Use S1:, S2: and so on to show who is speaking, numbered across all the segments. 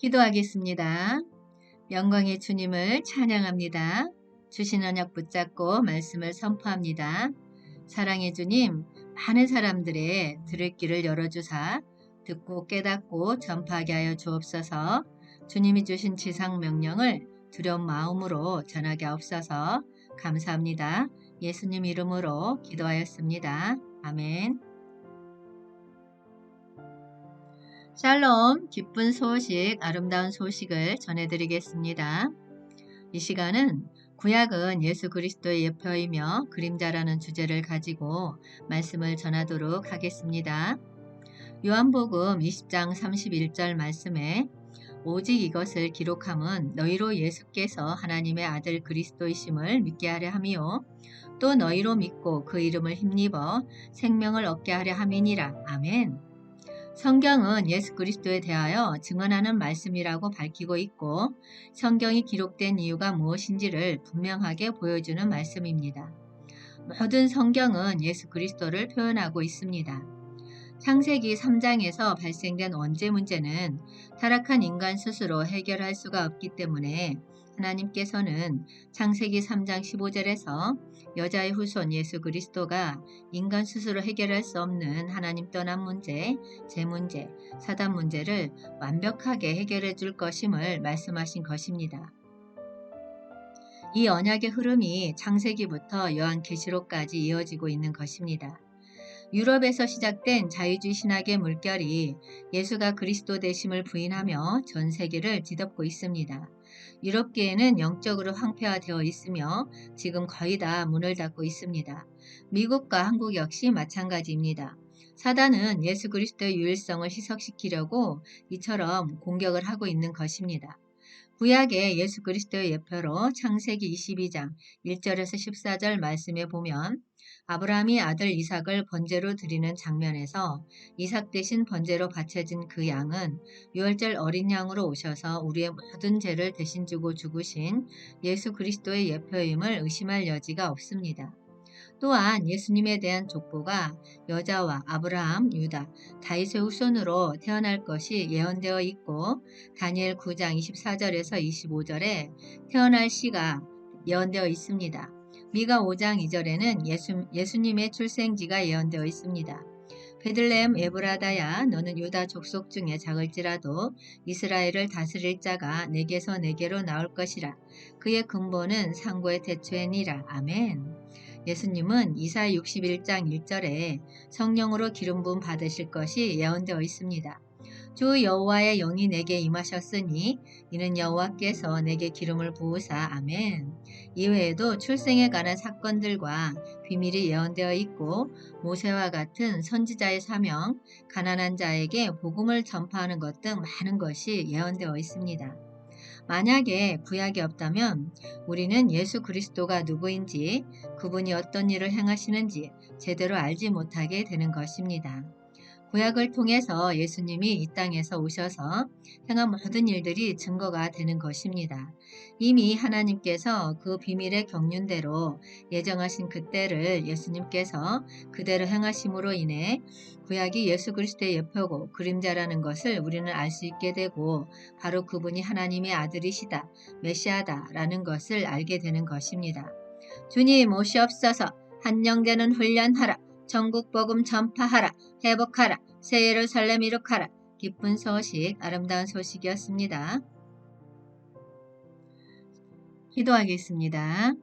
S1: 기도하겠습니다. 영광의 주님을 찬양합니다. 주신 언약 붙잡고 말씀을 선포합니다. 사랑의 주님, 많은 사람들의 들을 길을 열어주사 듣고 깨닫고 전파하게 하여 주옵소서 주님이 주신 지상 명령을 두려운 마음으로 전하게 없어서 감사합니다. 예수님 이름으로 기도하였습니다. 아멘. 샬롬, 기쁜 소식, 아름다운 소식을 전해드리겠습니다. 이 시간은 구약은 예수 그리스도의 예표이며 그림자라는 주제를 가지고 말씀을 전하도록 하겠습니다. 요한복음 20장 31절 말씀에 오직 이것을 기록함은 너희로 예수께서 하나님의 아들 그리스도이심을 믿게 하려 함이요 또 너희로 믿고 그 이름을 힘입어 생명을 얻게 하려 함이니라. 아멘. 성경은 예수 그리스도에 대하여 증언하는 말씀이라고 밝히고 있고 성경이 기록된 이유가 무엇인지를 분명하게 보여주는 말씀입니다. 모든 성경은 예수 그리스도를 표현하고 있습니다. 창세기 3장에서 발생된 원죄 문제는 타락한 인간 스스로 해결할 수가 없기 때문에 하나님께서는 창세기 3장 15절에서 여자의 후손 예수 그리스도가 인간 스스로 해결할 수 없는 하나님 떠난 문제, 제 문제, 사단 문제를 완벽하게 해결해 줄 것임을 말씀하신 것입니다. 이 언약의 흐름이 창세기부터 요한계시록까지 이어지고 있는 것입니다. 유럽에서 시작된 자유주의 신학의 물결이 예수가 그리스도 되심을 부인하며 전 세계를 뒤덮고 있습니다. 유럽계에는 영적으로 황폐화되어 있으며 지금 거의 다 문을 닫고 있습니다. 미국과 한국 역시 마찬가지입니다. 사단은 예수 그리스도의 유일성을 희석시키려고 이처럼 공격을 하고 있는 것입니다. 구약의 예수 그리스도의 예표로 창세기 22장 1절에서 14절 말씀에 보면 아브라함이 아들 이삭을 번제로 드리는 장면에서 이삭 대신 번제로 바쳐진 그 양은 유월절 어린 양으로 오셔서 우리의 모든 죄를 대신 주고 죽으신 예수 그리스도의 예표임을 의심할 여지가 없습니다. 또한 예수님에 대한 족보가 여자와 아브라함, 유다, 다윗의 후손으로 태어날 것이 예언되어 있고 다니엘 9장 24절에서 25절에 태어날 시가 예언되어 있습니다. 미가 5장 2절에는 예수, 예수님의 출생지가 예언되어 있습니다. 베들레헴 에브라다야 너는 유다 족속 중에 작을지라도 이스라엘을 다스릴 자가 내게서 내게로 나올 것이라. 그의 근본은 상고의 대초에니라. 아멘. 예수님은 이사 61장 1절에 성령으로 기름 부음 받으실 것이 예언되어 있습니다. 주 여호와의 영이 내게 임하셨으니 이는 여호와께서 내게 기름을 부으사 아멘. 이외에도 출생에 관한 사건들과 비밀이 예언되어 있고 모세와 같은 선지자의 사명, 가난한 자에게 복음을 전파하는 것 등 많은 것이 예언되어 있습니다. 만약에 구약이 없다면 우리는 예수 그리스도가 누구인지 그분이 어떤 일을 행하시는지 제대로 알지 못하게 되는 것입니다. 구약을 통해서 예수님이 이 땅에서 오셔서 행한 모든 일들이 증거가 되는 것입니다. 이미 하나님께서 그 비밀의 경륜대로 예정하신 그때를 예수님께서 그대로 행하심으로 인해 구약이 예수 그리스도의 예표고 그림자라는 것을 우리는 알 수 있게 되고 바로 그분이 하나님의 아들이시다, 메시아다라는 것을 알게 되는 것입니다. 주님 오시옵소서 한영되는 훈련하라. 전국 복음 전파하라. 회복하라. 새 예루살렘 이룩하라. 기쁜 소식, 아름다운 소식이었습니다. 기도하겠습니다.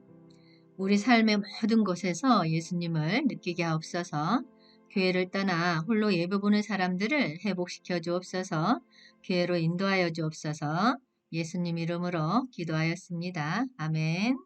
S1: 우리 삶의 모든 곳에서 예수님을 느끼게 하옵소서. 교회를 떠나 홀로 예배 보는 사람들을 회복시켜 주옵소서. 교회로 인도하여 주옵소서. 예수님 이름으로 기도하였습니다. 아멘.